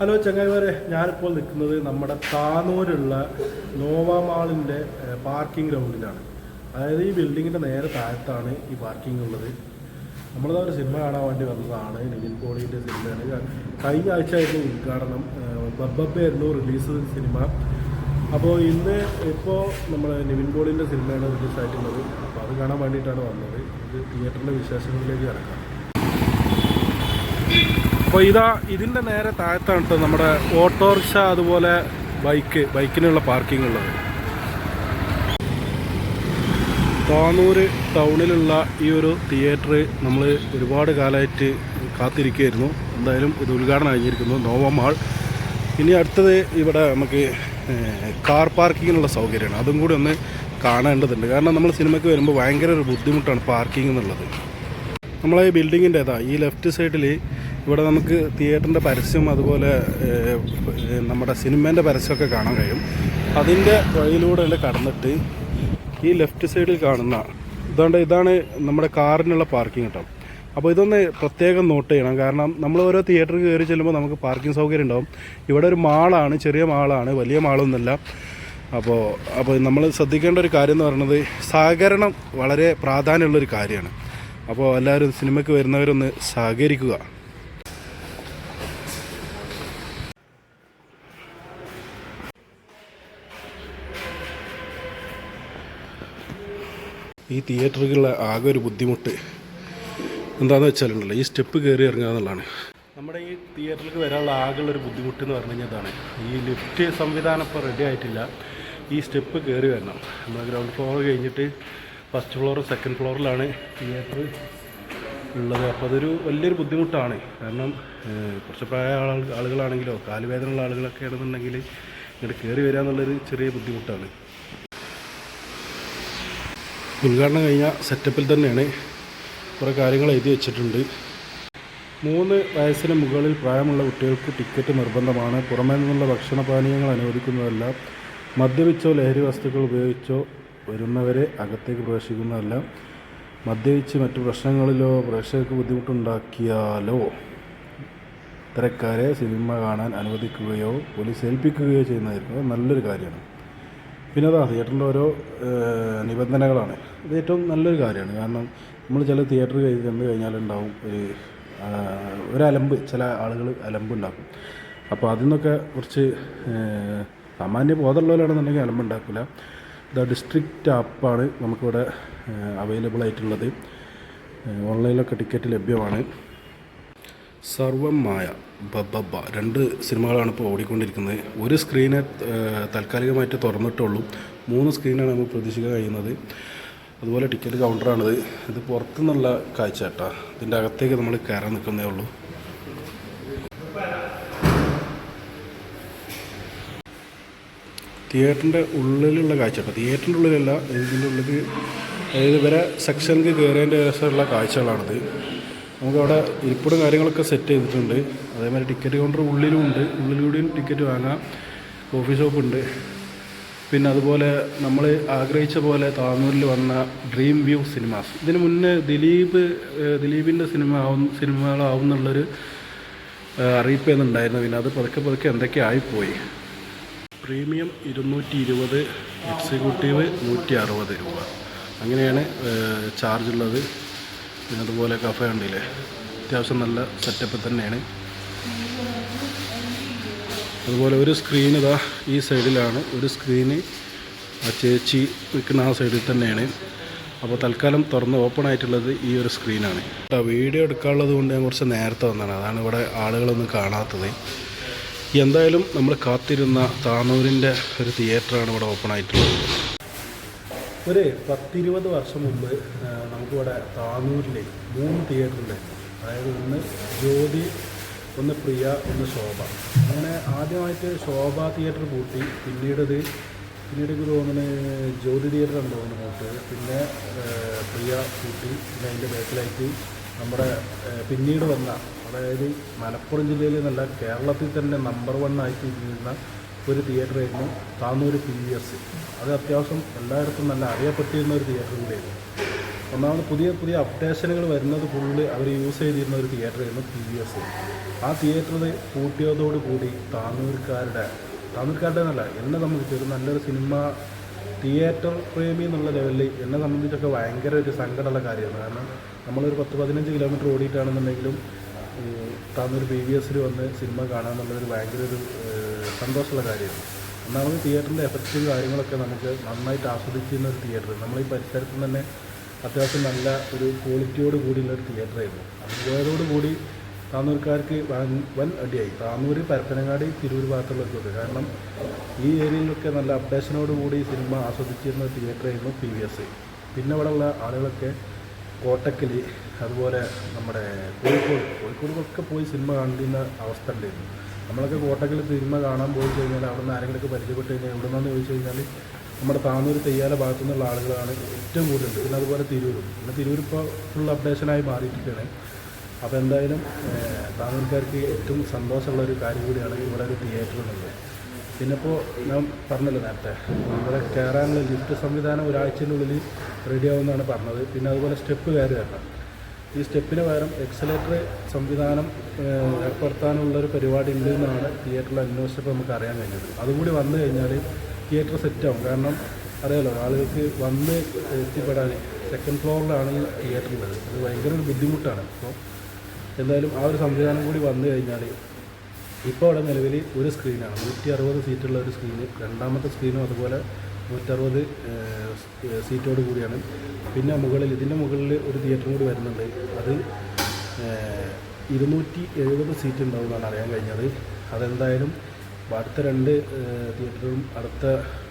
Hello ചങ്ങായിമാരെ ഞാനിപ്പോൾ നിൽക്കുന്നത് നമ്മുടെ താനൂരുള്ള നോവ മാളിന്റെ പാർക്കിംഗ് ഗ്രൗണ്ടിലാണ്. അതായത് ഈ ബിൽഡിങ്ങിന്റെ നേരെ താഴത്താണ് ഈ പാർക്കിംഗ് ഉള്ളത്. നമ്മളിതാ ഒരു സിനിമ കാണാൻ വേണ്ടി വന്നതാണ് നിവിൻ പോളിന്റെ സിനിമയാണ്. കഴിഞ്ഞ ആഴ്ച ആയിരുന്നു ഉദ്ഘാടനം ബബ്ബയായിരുന്നു റിലീസ് സിനിമ. അപ്പോൾ ഇന്ന് ഇപ്പോൾ നമ്മൾ നിവിൻ പോളിന്റെ സിനിമയാണ് റിലീസായിട്ടുള്ളത്. അപ്പോൾ അത് കാണാൻ വേണ്ടിയിട്ടാണ് വന്നത്. ഇത് തിയേറ്ററിന്റെ വിശേഷങ്ങളിലേക്ക് കിടക്കാം. അപ്പോൾ ഇതാ ഇതിന്റെ നേരെ താഴത്താണ് കേട്ടോ നമ്മുടെ ഓട്ടോറിക്ഷ അതുപോലെ ബൈക്ക് ബൈക്കിനുള്ള പാർക്കിംഗ് ഉള്ളത്. താനൂർ ടൗണിലുള്ള ഈ ഒരു തിയേറ്റർ നമ്മൾ ഒരുപാട് കാലമായിട്ട് കാത്തിരിക്കുകയായിരുന്നു. എന്തായാലും ഇത് ഉദ്ഘാടനം കഴിഞ്ഞിരിക്കുന്നു. നോവ മാൾ ഇനി അടുത്തത് ഇവിടെ നമുക്ക് കാർ പാർക്കിങ്ങിനുള്ള സൗകര്യമാണ്. അതും കൂടി ഒന്ന് കാണേണ്ടതുണ്ട്. കാരണം നമ്മൾ സിനിമയ്ക്ക് വരുമ്പോൾ ഭയങ്കര ഒരു ബുദ്ധിമുട്ടാണ് പാർക്കിംഗ് എന്നുള്ളത്. നമ്മളെ ഈ ബിൽഡിങ്ങിന്റെ ഏതാ ഈ ലെഫ്റ്റ് സൈഡിൽ ഇവിടെ നമുക്ക് തിയേറ്ററിന്റെ പരസ്യം അതുപോലെ നമ്മുടെ സിനിമേന്റെ പരസ്യമൊക്കെ കാണാൻ കഴിയും. അതിന്റെ വഴിയിലൂടെ കടന്നിട്ട് ഈ ലെഫ്റ്റ് സൈഡിൽ കാണുന്ന ഇതാണ്ട് ഇതാണ് നമ്മുടെ കാറിനുള്ള പാർക്കിംഗ് കേട്ടോ. അപ്പോൾ ഇതൊന്ന് പ്രത്യേകം നോട്ട് ചെയ്യണം. കാരണം നമ്മൾ ഓരോ തിയേറ്ററിൽ കയറി ചെല്ലുമ്പോൾ നമുക്ക് പാർക്കിംഗ് സൗകര്യം ഉണ്ടാവും. ഇവിടെ ഒരു മാളാണ് ചെറിയ മാളാണ് വലിയ മാളൊന്നുമല്ല. അപ്പോൾ അപ്പോൾ നമ്മൾ ശ്രദ്ധിക്കേണ്ട ഒരു കാര്യം എന്ന് പറയുന്നത് സഹകരണം വളരെ പ്രാധാന്യമുള്ളൊരു കാര്യമാണ്. അപ്പോൾ എല്ലാവരും സിനിമയ്ക്ക് വരുന്നവരൊന്ന് സഹകരിക്കുക. ഈ തിയേറ്ററുകളിലെ ആകെ ഒരു ബുദ്ധിമുട്ട് എന്താണെന്ന് വെച്ചാലുണ്ടല്ലോ ഈ സ്റ്റെപ്പ് കയറി ഇറങ്ങുക എന്നുള്ളതാണ്. നമ്മുടെ ഈ തിയേറ്ററിലേക്ക് വരാനുള്ള ആകെയുള്ള ഒരു ബുദ്ധിമുട്ട് എന്ന് പറഞ്ഞു കഴിഞ്ഞാൽ ഇതാണ്. ഈ ലിഫ്റ്റ് സംവിധാനം ഇപ്പോൾ റെഡി ആയിട്ടില്ല. ഈ സ്റ്റെപ്പ് കയറി വരണം. നമ്മൾ ഗ്രൗണ്ട് ഫ്ലോർ കഴിഞ്ഞിട്ട് ഫസ്റ്റ് ഫ്ലോർ സെക്കൻഡ് ഫ്ലോറിലാണ് തിയേറ്റർ ഉള്ളത്. അപ്പോൾ അതൊരു വലിയൊരു ബുദ്ധിമുട്ടാണ്. കാരണം കുറച്ച് പ്രായ ആളുകളാണെങ്കിലോ കാലുവേദനയുള്ള ആളുകളൊക്കെ ആണെന്നുണ്ടെങ്കിൽ ഇങ്ങോട്ട് കയറി വരിക എന്നുള്ളൊരു ചെറിയ ബുദ്ധിമുട്ടാണ്. ഉദ്ഘാടനം കഴിഞ്ഞ സെറ്റപ്പിൽ തന്നെയാണ് കുറേ കാര്യങ്ങൾ എഴുതി വെച്ചിട്ടുണ്ട്. മൂന്ന് വയസ്സിന് മുകളിൽ പ്രായമുള്ള കുട്ടികൾക്ക് ടിക്കറ്റ് നിർബന്ധമാണ്. പുറമേ നിന്നുള്ള ഭക്ഷണപാനീയങ്ങൾ അനുവദിക്കുന്നതല്ല. മദ്യപിച്ചോ ലഹരി വസ്തുക്കൾ ഉപയോഗിച്ചോ വരുന്നവരെ അകത്തേക്ക് പ്രവേശിക്കുന്നതല്ല. മദ്യപിച്ച് മറ്റു പ്രശ്നങ്ങളിലോ പ്രേക്ഷകർക്ക് ബുദ്ധിമുട്ടുണ്ടാക്കിയാലോ ഇത്തരക്കാരെ സിനിമ കാണാൻ അനുവദിക്കുകയോ പോലീസ് ഏൽപ്പിക്കുകയോ ചെയ്യുന്നതായിരുന്നു നല്ലൊരു കാര്യമാണ്. പിന്നെ അതാ തിയേറ്ററിന്റെ ഓരോ നിബന്ധനകളാണ്. ഇത് ഏറ്റവും നല്ലൊരു കാര്യമാണ്. കാരണം നമ്മൾ ചില കഴിഞ്ഞ് ചെന്ന് കഴിഞ്ഞാലുണ്ടാവും ഒരു ഒരു അലമ്പ് ചില ആളുകൾ അലമ്പ് ഉണ്ടാക്കും അപ്പോൾ അതിൽ നിന്നൊക്കെ കുറച്ച് സാമാന്യ ബോധമുള്ളവരാണെന്നുണ്ടെങ്കിൽ അലമ്പ് ഉണ്ടാക്കില്ല ഇത് ഡിസ്ട്രിക്റ്റ് ആപ്പാണ് നമുക്കിവിടെ അവൈലബിൾ ആയിട്ടുള്ളത്. ഓൺലൈനിലൊക്കെ ടിക്കറ്റ് ലഭ്യമാണ്. സർവമായ ബബ്ബ രണ്ട് സിനിമകളാണ് ഇപ്പോൾ ഓടിക്കൊണ്ടിരിക്കുന്നത്. ഒരു സ്ക്രീനെ താൽക്കാലികമായിട്ട് തുറന്നിട്ടുള്ളൂ മൂന്ന് സ്ക്രീനാണ് നമ്മൾ പ്രതീക്ഷിക്കാൻ കഴിയുന്നത്. അതുപോലെ ടിക്കറ്റ് കൗണ്ടറാണിത്. ഇത് പുറത്തുനിന്നുള്ള കാഴ്ച കേട്ടോ. ഇതിന്റെ അകത്തേക്ക് നമ്മൾ കയറാൻ നിൽക്കുന്നേ ഉള്ളൂ. തിയേറ്ററിന്റെ ഉള്ളിലുള്ള കാഴ്ച കേട്ടോ. തിയേറ്ററിന്റെ ഉള്ളിലല്ല ഇതിന്റെ ഉള്ളിൽ അതായത് ഇവരെ സെക്ഷനിലേക്ക് കയറേണ്ട രസമുള്ള കാഴ്ചകളാണിത്. നമുക്കവിടെ ഇരിപ്പിടും കാര്യങ്ങളൊക്കെ സെറ്റ് ചെയ്തിട്ടുണ്ട്. അതേമാതിരി ടിക്കറ്റ് കൗണ്ടർ ഉള്ളിലും ഉണ്ട്. ഉള്ളിലൂടെയും ടിക്കറ്റ് വാങ്ങാം. കോഫി ഷോപ്പ് ഉണ്ട് പിന്നെ അതുപോലെ നമ്മൾ ആഗ്രഹിച്ച പോലെ താന്നൂരിൽ വന്ന ഡ്രീം വ്യൂ സിനിമാസ് ഇതിന് മുന്നേ ദിലീപ് ദിലീപിന്റെ സിനിമ ആവും സിനിമകളാവും എന്നുള്ളൊരു അറിയിപ്പേന്നുണ്ടായിരുന്നു പിന്നെ അത് പതുക്കെ പതുക്കെ എന്തൊക്കെ ആയിപ്പോയി. പ്രീമിയം ഇരുന്നൂറ്റി ഇരുപത് എക്സിക്യൂട്ടീവ് നൂറ്റി അറുപത് രൂപ. അങ്ങനെയാണ് ചാർജ് ഉള്ളത്. പിന്നെ അതുപോലെ കഫേ ഉണ്ടല്ലേ അത്യാവശ്യം നല്ല സെറ്റപ്പ് തന്നെയാണ്. അതുപോലെ ഒരു സ്ക്രീൻ ഇതാ ഈ സൈഡിലാണ് ഒരു സ്ക്രീന് ആ ചേച്ചി നിൽക്കുന്ന ആ സൈഡിൽ തന്നെയാണ്. അപ്പോൾ തൽക്കാലം തുറന്ന് ഓപ്പൺ ആയിട്ടുള്ളത് ഈ ഒരു സ്ക്രീനാണ് വീഡിയോ എടുക്കാനുള്ളത് കൊണ്ട് ഞാൻ കുറച്ച് നേരത്തെ വന്നതാണ്. അതാണ് ഇവിടെ ആളുകളൊന്നും കാണാത്തത്. എന്തായാലും നമ്മൾ കാത്തിരുന്ന താനൂരിന്റെ ഒരു തിയേറ്ററാണ് ഇവിടെ ഓപ്പൺ ആയിട്ടുള്ളത്. ഒരു പത്തിരുപത് വർഷം മുമ്പ് നമുക്കിവിടെ താനൂരിൽ മൂന്ന് തിയേറ്ററുണ്ടായിരുന്നു അതായത് ഒന്ന് ജ്യോതി ഒന്ന് പ്രിയ ഒന്ന് ശോഭ. അങ്ങനെ ആദ്യമായിട്ട് ശോഭ തിയേറ്റർ പൂട്ടി. പിന്നീട് ഇത് പിന്നീട് എനിക്ക് തോന്നുന്നത് ജ്യോതി തിയേറ്ററാണ് തോന്നുന്നത് പൂട്ടിയത്. പിന്നെ പ്രിയ പൂട്ടി. പിന്നെ അതിന്റെ ബാക്കിലായിട്ട് നമ്മുടെ പിന്നീട് വന്ന അതായത് മലപ്പുറം ജില്ലയിൽ നിന്നല്ല കേരളത്തിൽ തന്നെ നമ്പർ വൺ ആയിട്ടിരിക്കുന്ന ഒരു തിയേറ്ററായിരുന്നു താന്നൂർ പി വി എസ്. അത് അത്യാവശ്യം എല്ലായിടത്തും നല്ല അറിയപ്പെട്ടിരുന്ന ഒരു തിയേറ്റർ കൂടിയായിരുന്നു. ഒന്നാമത് പുതിയ പുതിയ അപ്ഡേഷനുകൾ വരുന്നത് ഫുള്ള് അവർ യൂസ് ചെയ്തിരുന്ന ഒരു തിയേറ്റർ ആയിരുന്നു പി എസ് ആ തിയേറ്റർ കൂട്ടിയതോടുകൂടി കൂടി താനൂർക്കാരുടെ താന്നൂർക്കാരുടെ എന്നല്ല എന്നെ സംബന്ധിച്ച് ഒരു നല്ലൊരു സിനിമ തിയേറ്റർ പ്രേമി എന്നുള്ള ലെവലിൽ എന്നെ സംബന്ധിച്ചൊക്കെ ഭയങ്കര ഒരു സങ്കടമുള്ള കാര്യമാണ്. കാരണം നമ്മളൊരു പത്ത് പതിനഞ്ച് കിലോമീറ്റർ ഓടിയിട്ടാണെന്നുണ്ടെങ്കിലും താന്നൂർ പി വി എസിൽ വന്ന് സിനിമ കാണുക എന്നുള്ളൊരു ഭയങ്കര ഒരു സന്തോഷമുള്ള കാര്യമാണ്. ഒന്നാമത് തിയേറ്ററിന്റെ എഫക്റ്റും കാര്യങ്ങളൊക്കെ നമുക്ക് നന്നായിട്ട് ആസ്വദിക്കുന്ന ഒരു തിയേറ്റർ നമ്മൾ ഈ പരിസരത്ത് തന്നെ അത്യാവശ്യം നല്ല ഒരു ക്വാളിറ്റിയോട് കൂടിയുള്ള ഒരു തിയേറ്ററായിരുന്നു അത് പോയതോട് കൂടി താന്നൂർക്കാർക്ക് വൻ വൻ അടിയായി. താന്നൂർ പരപ്പനങ്ങാടി തിരൂർ ഭാഗത്തുള്ളവർക്കൊക്കെ. കാരണം ഈ ഏരിയയിലൊക്കെ നല്ല അപ്ഡേഷനോട് കൂടി സിനിമ ആസ്വദിച്ചിരുന്ന തിയേറ്ററായിരുന്നു പി വി എസ് പിന്നെ ഇവിടെ ഉള്ള ആളുകളൊക്കെ കോട്ടക്കൽ അതുപോലെ നമ്മുടെ കോഴിക്കോട്. കോഴിക്കോടൊക്കെ പോയി സിനിമ കാണുന്ന അവസ്ഥ ഉണ്ടായിരുന്നു. നമ്മളൊക്കെ കോട്ടക്കൽ സിനിമ കാണാൻ പോയി കഴിഞ്ഞാൽ അവിടെ നിന്ന് ആരെങ്കിലുമൊക്കെ പരിചയപ്പെട്ട് കഴിഞ്ഞാൽ എവിടെ നിന്നാണെന്ന് ചോദിച്ചു കഴിഞ്ഞാൽ നമ്മുടെ താന്നൂർ തെയ്യാല ഭാഗത്തു നിന്നുള്ള ആളുകളാണ് ഏറ്റവും കൂടുതൽ. പിന്നെ അതുപോലെ തിരൂരും. പിന്നെ തിരൂർ ഇപ്പോൾ ഫുൾ അപ്ഡേഷനായി മാറിയിട്ടാണ് അപ്പോൾ എന്തായാലും താന്നൂർക്കാർക്ക് ഏറ്റവും സന്തോഷമുള്ള ഒരു കാര്യം കൂടിയാണ് ഇവിടെ ഒരു എന്നുള്ളത് പിന്നെ ഇപ്പോൾ ഞാൻ പറഞ്ഞല്ലോ നേരത്തെ ഇവിടെ കയറാനുള്ള ലിഫ്റ്റ് സംവിധാനം ഒരാഴ്ചയിനുള്ളിൽ റെഡി ആവുമെന്നാണ് പറഞ്ഞത്. പിന്നെ അതുപോലെ സ്റ്റെപ്പ് കയറി വരണം ഈ സ്റ്റെപ്പിന് പകരം എക്സലേറ്റർ സംവിധാനം ഏർപ്പെടുത്താനുള്ളൊരു പരിപാടി ഉണ്ട് എന്നാണ് തിയേറ്ററിൽ അന്വേഷിച്ചപ്പോൾ നമുക്ക് അറിയാൻ കഴിഞ്ഞത്. അതുകൂടി വന്നു കഴിഞ്ഞാൽ തിയേറ്റർ സെറ്റാവും കാരണം അറിയാലോ ആളുകൾക്ക് വന്ന് എത്തിപ്പെടാൻ സെക്കൻഡ് ഫ്ലോറിലാണ് ഈ തിയേറ്റർ ഉള്ളത്. അത് ഭയങ്കര ഒരു ബുദ്ധിമുട്ടാണ്. അപ്പോൾ എന്തായാലും ആ ഒരു സംവിധാനം കൂടി വന്നു കഴിഞ്ഞാൽ ഇപ്പോൾ അവിടെ നിലവിൽ ഒരു സ്ക്രീനാണ് നൂറ്റി അറുപത് സീറ്റുള്ള ഒരു സ്ക്രീന് രണ്ടാമത്തെ സ്ക്രീനും അതുപോലെ നൂറ്ററുപത് സീറ്റോട് കൂടിയാണ്. പിന്നെ മുകളിൽ ഇതിന്റെ മുകളിൽ ഒരു തിയേറ്ററും കൂടി വരുന്നുണ്ട്. അത് ഇരുന്നൂറ്റി എഴുപത് സീറ്റ് ഉണ്ടാവും എന്നാണ് അറിയാൻ കഴിഞ്ഞത്. അതെന്തായാലും അടുത്ത രണ്ട് തിയേറ്ററും അടുത്ത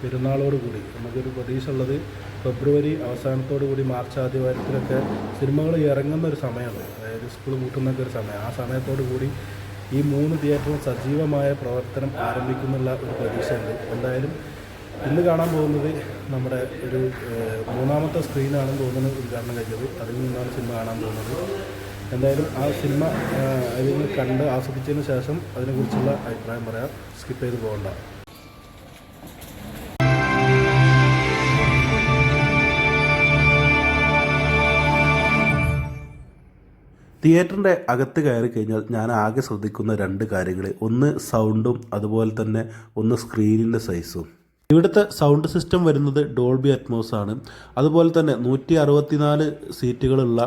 പെരുന്നാളോട് കൂടി നമുക്കൊരു പ്രതീക്ഷ ഉള്ളത് ഫെബ്രുവരി അവസാനത്തോടു കൂടി മാർച്ച് ആദ്യവാരത്തിലൊക്കെ സിനിമകൾ ഇറങ്ങുന്ന ഒരു സമയമാണ്. അതായത് സ്കൂൾ കൂട്ടുന്നൊക്കെ ഒരു സമയം. ആ സമയത്തോടു കൂടി ഈ മൂന്ന് തിയേറ്ററും സജീവമായ പ്രവർത്തനം ആരംഭിക്കുന്നുള്ള ഒരു പ്രതീക്ഷയുണ്ട്. എന്തായാലും ഇന്ന് കാണാൻ പോകുന്നത് നമ്മുടെ ഒരു മൂന്നാമത്തെ സ്ക്രീനാണെന്ന് തോന്നുന്നത് ഉദ്ഘാടനം കഴിഞ്ഞത്. അതിൽ നിന്നാണ് സിനിമ കാണാൻ പോകുന്നത്. എന്തായാലും ആ സിനിമ അതിന് കണ്ട് ആസ്വദിച്ചതിന് ശേഷം അതിനെക്കുറിച്ചുള്ള അഭിപ്രായം പറയാം. സ്കിപ്പ് ചെയ്ത് പോകണ്ട. തിയേറ്ററിന്റെ അകത്ത് കയറി കഴിഞ്ഞാൽ ഞാൻ ആകെ ശ്രദ്ധിക്കുന്ന രണ്ട് കാര്യങ്ങൾ ഒന്ന് സൗണ്ടും അതുപോലെ തന്നെ ഒന്ന് സ്ക്രീനിന്റെ സൈസും ഇവിടുത്തെ സൗണ്ട് സിസ്റ്റം വരുന്നത് ഡോൾബി അറ്റ്മോസ് ആണ്. അതുപോലെ തന്നെ നൂറ്റി അറുപത്തിനാല് സീറ്റുകളുള്ള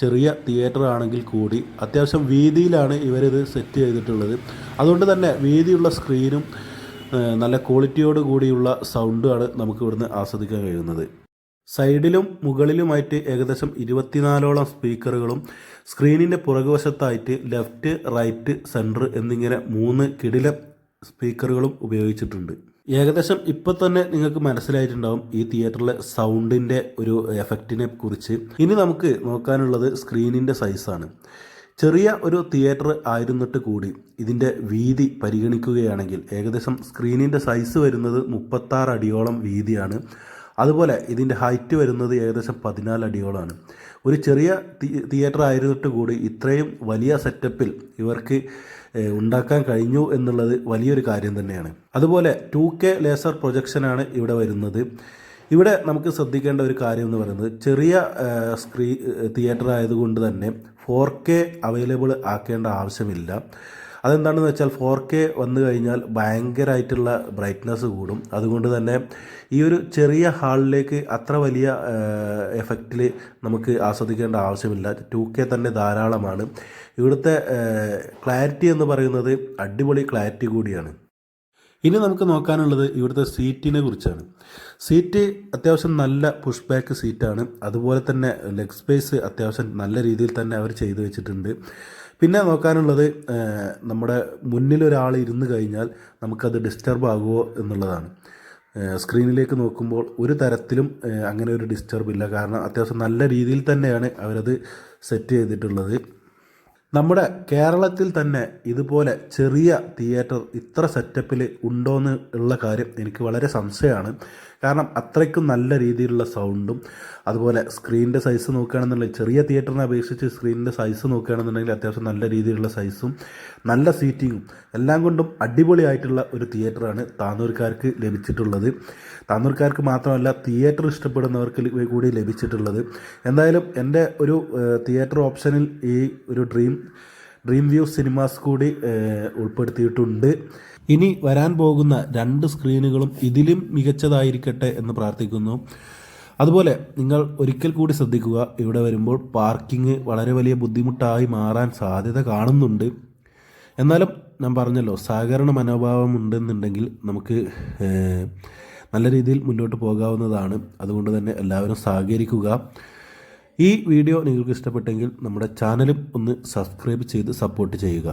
ചെറിയ തിയേറ്റർ ആണെങ്കിൽ കൂടി അത്യാവശ്യം വീതിയിലാണ് ഇവരിത് സെറ്റ് ചെയ്തിട്ടുള്ളത്. അതുകൊണ്ട് തന്നെ വീതിയുള്ള സ്ക്രീനും നല്ല ക്വാളിറ്റിയോട് കൂടിയുള്ള സൗണ്ടുമാണ് നമുക്ക് ഇവിടുന്ന് ആസ്വദിക്കാൻ കഴിയുന്നത്. സൈഡിലും മുകളിലുമായിട്ട് ഏകദേശം ഇരുപത്തിനാലോളം സ്പീക്കറുകളും സ്ക്രീനിന്റെ പുറകുവശത്തായിട്ട് ലെഫ്റ്റ് റൈറ്റ് സെന്റർ എന്നിങ്ങനെ മൂന്ന് കിടില സ്പീക്കറുകളും ഉപയോഗിച്ചിട്ടുണ്ട്. ഏകദേശം ഇപ്പം തന്നെ നിങ്ങൾക്ക് മനസ്സിലായിട്ടുണ്ടാവും ഈ തിയേറ്ററിലെ സൗണ്ടിന്റെ ഒരു എഫക്റ്റിനെ കുറിച്ച്. ഇനി നമുക്ക് നോക്കാനുള്ളത് സ്ക്രീനിന്റെ സൈസാണ് ചെറിയ ഒരു തിയേറ്റർ ആയിരുന്നിട്ട് കൂടി ഇതിന്റെ വീതി പരിഗണിക്കുകയാണെങ്കിൽ ഏകദേശം സ്ക്രീനിന്റെ സൈസ് വരുന്നത് മുപ്പത്താറ് അടിയോളം വീതിയാണ്. അതുപോലെ ഇതിന്റെ ഹൈറ്റ് വരുന്നത് ഏകദേശം പതിനാല് അടിയോളമാണ് ഒരു ചെറിയ തിയേറ്റർ ആയിരുന്നിട്ട് കൂടി ഇത്രയും വലിയ സെറ്റപ്പിൽ ഇവർക്ക് ഉണ്ടാക്കാൻ കഴിഞ്ഞു എന്നുള്ളത് വലിയൊരു കാര്യം തന്നെയാണ്. അതുപോലെ ടു കെ ലേസർ പ്രൊജക്ഷനാണ് ഇവിടെ വരുന്നത്. ഇവിടെ നമുക്ക് ശ്രദ്ധിക്കേണ്ട ഒരു കാര്യം എന്ന് പറയുന്നത് ചെറിയ സ്ക്രീ തിയേറ്റർ ആയതുകൊണ്ട് തന്നെ ഫോർ കെ അവൈലബിൾ ആക്കേണ്ട ആവശ്യമില്ല. അതെന്താണെന്ന് വെച്ചാൽ ഫോർ കെ വന്നു കഴിഞ്ഞാൽ ഭയങ്കരമായിട്ടുള്ള ബ്രൈറ്റ്നസ് കൂടും. അതുകൊണ്ട് തന്നെ ഈ ഒരു ചെറിയ ഹാളിലേക്ക് അത്ര വലിയ എഫക്റ്റിൽ നമുക്ക് ആസ്വദിക്കേണ്ട ആവശ്യമില്ല. ടു കെ തന്നെ ധാരാളമാണ്. ഇവിടുത്തെ ക്ലാരിറ്റി എന്ന് പറയുന്നത് അടിപൊളി ക്ലാരിറ്റി കൂടിയാണ്. ഇനി നമുക്ക് നോക്കാനുള്ളത് ഇവിടുത്തെ സീറ്റിനെ കുറിച്ചാണ്. സീറ്റ് അത്യാവശ്യം നല്ല പുഷ് ബാക്ക് സീറ്റാണ്. അതുപോലെ തന്നെ ലെഗ് സ്പേസ് അത്യാവശ്യം നല്ല രീതിയിൽ തന്നെ അവർ ചെയ്തു വെച്ചിട്ടുണ്ട്. പിന്നെ നോക്കാനുള്ളത് നമ്മുടെ മുന്നിൽ ഒരാൾ ഇരുന്ന് കഴിഞ്ഞാൽ നമുക്കത് ഡിസ്റ്റർബ് ആകുമോ എന്നുള്ളതാണ്. സ്ക്രീനിലേക്ക് നോക്കുമ്പോൾ ഒരു തരത്തിലും അങ്ങനെ ഒരു ഡിസ്റ്റർബ് ഇല്ല. കാരണം അത്യാവശ്യം നല്ല രീതിയിൽ തന്നെയാണ് അവരത് സെറ്റ് ചെയ്തിട്ടുള്ളത്. നമ്മുടെ കേരളത്തിൽ തന്നെ ഇതുപോലെ ചെറിയ തിയേറ്റർ ഇത്ര സെറ്റപ്പിൽ ഉണ്ടോയെന്ന് ഉള്ള കാര്യം എനിക്ക് വളരെ സംശയമാണ്. കാരണം അത്രയ്ക്കും നല്ല രീതിയിലുള്ള സൗണ്ടും അതുപോലെ സ്ക്രീനിന്റെ സൈസ് നോക്കുകയാണെന്നുണ്ടെങ്കിൽ ചെറിയ തിയേറ്ററിനെ അപേക്ഷിച്ച് സ്ക്രീനിന്റെ സൈസ് നോക്കുകയാണെന്നുണ്ടെങ്കിൽ അത്യാവശ്യം നല്ല രീതിയിലുള്ള സൈസും നല്ല സീറ്റിങ്ങും എല്ലാം കൊണ്ടും അടിപൊളിയായിട്ടുള്ള ഒരു തിയേറ്ററാണ് താന്നൂർക്കാർക്ക് ലഭിച്ചിട്ടുള്ളത്. താന്നൂർക്കാർക്ക് മാത്രമല്ല തിയേറ്റർ ഇഷ്ടപ്പെടുന്നവർക്ക് കൂടി ലഭിച്ചിട്ടുള്ളത്. എന്തായാലും എന്റെ ഒരു തിയേറ്റർ ഓപ്ഷനിൽ ഈ ഒരു ഡ്രീം ഡ്രീം വ്യൂ സിനിമാസ് കൂടി ഉൾപ്പെടുത്തിയിട്ടുണ്ട്. ഇനി വരാൻ പോകുന്ന രണ്ട് സ്ക്രീനുകളും ഇതിലും മികച്ചതായിരിക്കട്ടെ എന്ന് പ്രാർത്ഥിക്കുന്നു. അതുപോലെ നിങ്ങൾ ഒരിക്കൽ കൂടി ശ്രദ്ധിക്കുക ഇവിടെ വരുമ്പോൾ പാർക്കിംഗ് വളരെ വലിയ ബുദ്ധിമുട്ടായി മാറാൻ സാധ്യത കാണുന്നുണ്ട്. എന്നാലും ഞാൻ പറഞ്ഞല്ലോ സഹകരണ മനോഭാവം ഉണ്ടെന്നുണ്ടെങ്കിൽ നമുക്ക് നല്ല രീതിയിൽ മുന്നോട്ട് പോകാവുന്നതാണ്. അതുകൊണ്ട് തന്നെ എല്ലാവരും സഹകരിക്കുക. ഈ വീഡിയോ നിങ്ങൾക്ക് ഇഷ്ടപ്പെട്ടെങ്കിൽ നമ്മുടെ ചാനലും ഒന്ന് സബ്സ്ക്രൈബ് ചെയ്ത് സപ്പോർട്ട് ചെയ്യുക.